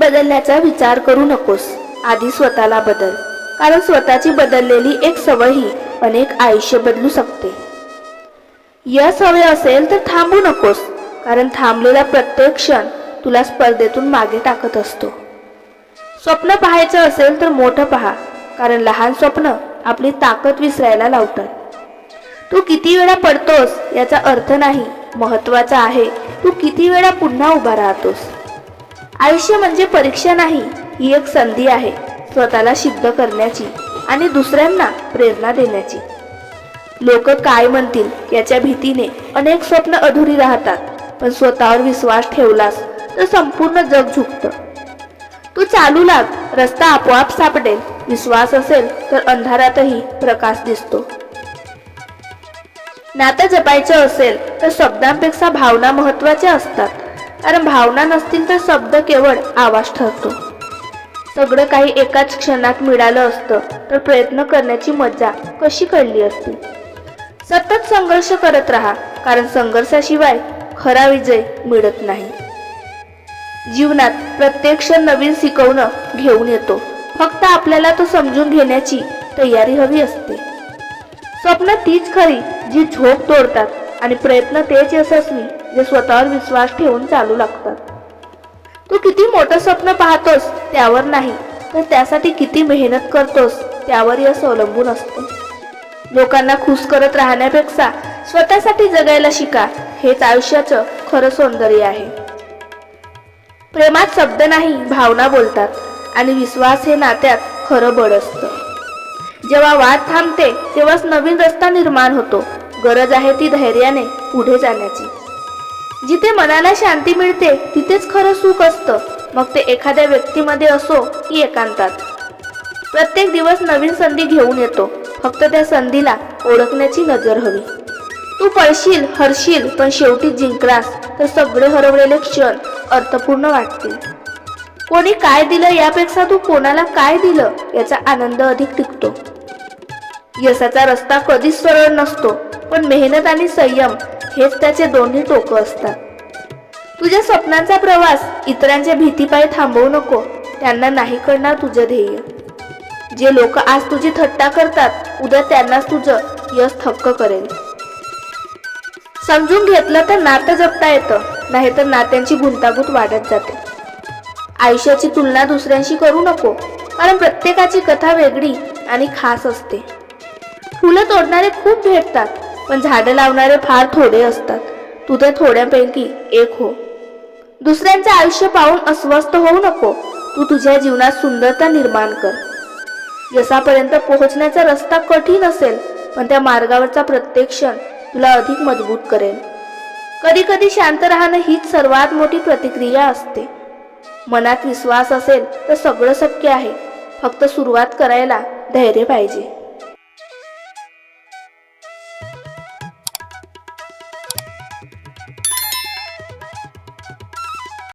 बदलण्याचा विचार करू नकोस. आधी स्वतःला बदल. कारण स्वतःची बदललेली एक सवय ही अनेक आयुष्य बदलू शकते. यश सवय असेल तर थांबू नकोस. कारण थांबलेला प्रत्येक क्षण तुला स्पर्धेतून मागे टाकत असतो. स्वप्न पाहायचं असेल तर मोठं पहा. कारण लहान स्वप्न आपली ताकद विसरायला लावतात. तू किती वेळा पडतोस याचा अर्थ नाही. महत्त्वाचा आहे तू किती वेळा पुन्हा उभा राहतोस. आयुष्य म्हणजे परीक्षा नाही ही एक संधी आहे स्वतःला सिद्ध करण्याची आणि दुसऱ्यांना प्रेरणा देण्याची. लोक काय म्हणतील याच्या भीतीने अनेक स्वप्न अधुरी राहतात पण स्वतःवर विश्वास ठेवलास तर संपूर्ण जग झुकतं. तू चालू लाग रस्ता आपोआप सापडेल विश्वास असेल तर अंधारातही प्रकाश दिसतो. नातं जपायचं असेल तर शब्दांपेक्षा भावना महत्त्वाच्या असतात. कारण भावना नसतील तर शब्द केवळ आवाज ठरतो. सगळं काही एकाच क्षणात मिळालं असतं तर प्रयत्न करण्याची मजा कशी कळली असती? सतत संघर्ष करत राहा कारण संघर्षाशिवाय खरा विजय मिळत नाही. जीवनात प्रत्येक क्षण नवीन शिकवणं घेऊन येतो. फक्त आपल्याला तो समजून घेण्याची तयारी हवी असते. स्वप्न तीच खरी जी झोप तोडतात आणि प्रयत्न तेच यशस्वी जे स्वतःवर विश्वास ठेवून चालू लागतात. तू किती मोठं स्वप्न पाहतोस त्यावर नाही तर त्यासाठी किती मेहनत करतोस त्यावर यश अवलंबून असतो. लोकांना खुश करत राहण्यापेक्षा स्वतःसाठी जगायला शिका हेच आयुष्याचं खरं सौंदर्य आहे. प्रेमात शब्द नाही भावना बोलतात आणि विश्वास हे नात्यात खरं बळ असतं. जेव्हा वाद थांबते तेव्हाच नवीन रस्ता निर्माण होतो. गरज आहे ती धैर्याने पुढे जाण्याची. जिथे मनाला शांती मिळते तिथेच खरं सुख असतं. मग ते एखाद्या व्यक्तीमध्ये असो की एकांतात. प्रत्येक दिवस नवीन संधी घेऊन येतो. फक्त त्या संधीला ओळखण्याची नजर हवी. तू पळशील हरशील पण शेवटी जिंकलास तर सगळे हरवलेले क्षण अर्थपूर्ण वाटतील. कोणी काय दिलं यापेक्षा तू कोणाला काय दिलं याचा आनंद अधिक टिकतो. यशाचा रस्ता कधीच सरळ नसतो पण मेहनत आणि संयम हेच त्याचे दोन्ही टोकं असतात. तुझ्या स्वप्नांचा प्रवास इतरांच्या भीतीपायी थांबवू नको. त्यांना नाही करणार तुझं ध्येय. जे लोक आज तुझी थट्टा करतात उद्या त्यांनाच तुझं यश थक्क करेल. समजून घेतलं तर नातं जपता येतं नाहीतर नात्यांची गुंतागुंत वाढत जाते. आयुष्याची तुलना दुसऱ्यांशी करू नको कारण प्रत्येकाची कथा वेगळी आणि खास असते. फुलं तोडणारे खूप भेटतात पण झाडं लावणारे फार थोडे असतात. तू त्या थोड्यांपैकी एक हो. दुसऱ्यांचं आयुष्य पाहून अस्वस्थ होऊ नको. तू तुझ्या जीवनात सुंदरता निर्माण कर. यशापर्यंत पोहोचण्याचा रस्ता कठीण असेल पण त्या मार्गावरचा प्रत्येक क्षण तुला अधिक मजबूत करेल. कधी कधी शांत राहणं हीच सर्वात मोठी प्रतिक्रिया असते. मनात विश्वास असेल तर सगळं शक्य आहे. फक्त सुरुवात करायला धैर्य पाहिजे.